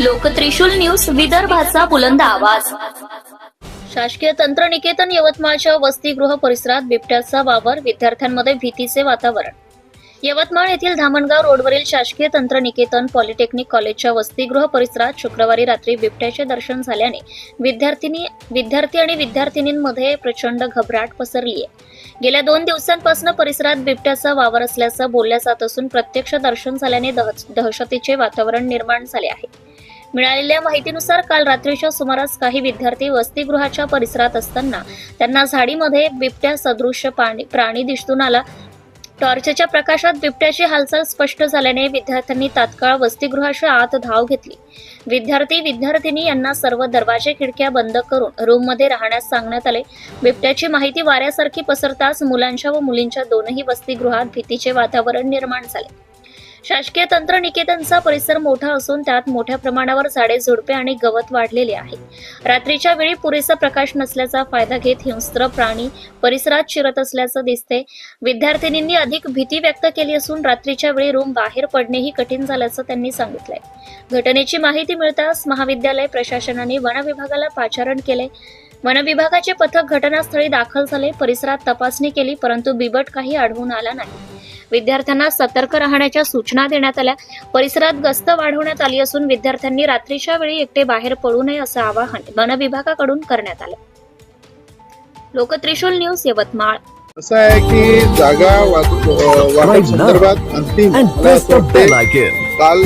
लोकत्रिशूल news विदर्भाचा बुलंद आवाज. शासकीय तंत्रनिकेतन यवतमाळच्या वसतिगृह परिसरात बिबट्याचा वावर विद्यार्थ्यांमध्ये भीतीचे वातावरण. यवतमाळ येथील धामणगाव रोडवरील शासकीय तंत्रनिकेतन पॉलिटेक्निक कॉलेजच्या वसतिगृह परिसरात शुक्रवारी रात्री बिबट्याचे दर्शन झाल्याने विद्यार्थिनी विद्यार्थी आणि विद्यार्थिनींमध्ये प्रचंड घबराट पसरली आहे गेल्या दोन दिवसांपासून परिसरात बिबट्याचा वावर असल्याचं बोलल्या जात असून प्रत्यक्ष दर्शन झाल्याने दहशतीचे वातावरण निर्माण झाले आहे. मिळालेल्या माहितीनुसार काल रात्रीच्या सुमारास काही विद्यार्थी वसतिगृहाच्या परिसरात असताना त्यांना झाडीमध्ये बिबट्या सदृश पाणी- प्राणी दिसून आला. टॉर्चच्या प्रकाशात बिबट्याची हालचाल स्पष्ट झाल्याने विद्यार्थ्यांनी तात्काळ वसतिगृहाच्या आत धाव घेतली. विद्यार्थी विद्यार्थिनी यांना सर्व दरवाजे खिडक्या बंद करून रूममध्ये राहण्यास सांगण्यात आले. बिबट्याची माहिती वाऱ्यासारखी पसरताच मुलांच्या व मुलींच्या दोनही वसतिगृहात भीतीचे वातावरण निर्माण झाले. शासकीय तंत्रनिकेतनचा परिसर मोठा असून त्यात मोठ्या प्रमाणावर झाडे झुडपे आणि गवत वाढलेले आहे. रात्रीच्या वेळी पुरेसा प्रकाश नसल्याचा फायदा घेत हिंस्त्र प्राणी परिसरात शिरत असल्याचं दिसते. विद्यार्थिनींनी अधिक भीती व्यक्त केली असून रात्रीच्या वेळी रूम बाहेर पडणेही कठीण झाल्याचं त्यांनी सांगितलंय. घटनेची माहिती मिळताच महाविद्यालय प्रशासनाने वन विभागाला पाचारण केले वन विभागाचे पथक घटनास्थळी दाखल झाले. परिसरात तपासणी केली परंतु बिबट काही आढळून आला नाही. विद्यार्थ्यांना सतर्क राहण्याच्या सूचना देण्यात आल्या. परिसरात गस्त वाढवण्यात आली असून विद्यार्थ्यांनी रात्रीच्या वेळी एकटे बाहेर पडू नये असं आवाहन वन विभागाकडून करण्यात आलं. लोकत्रिशूल न्यूज यवतमाळ. असं आहे की जागा वाटप. संदर्भात अंतिम. काल